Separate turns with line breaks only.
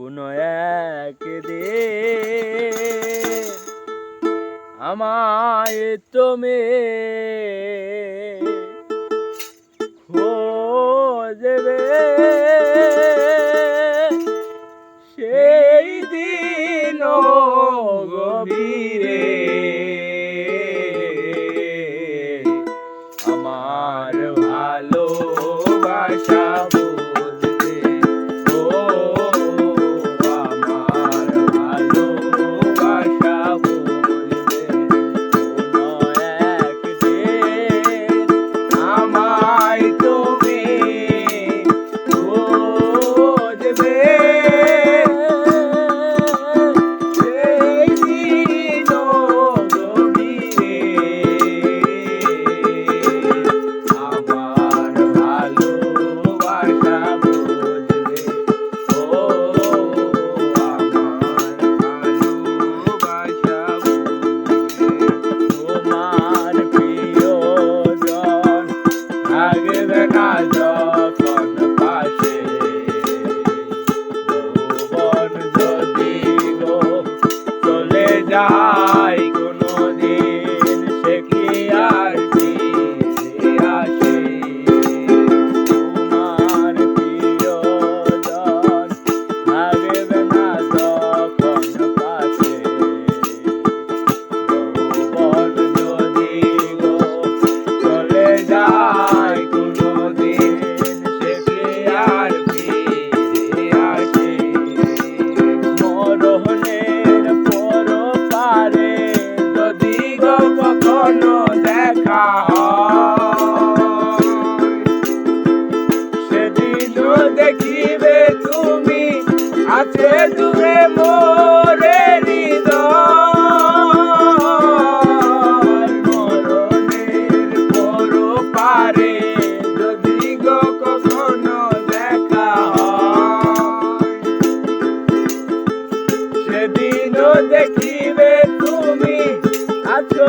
কোনো একদিন আমায় তুমি খোঁজবে। কাজ দেখিবে তুমি। আছো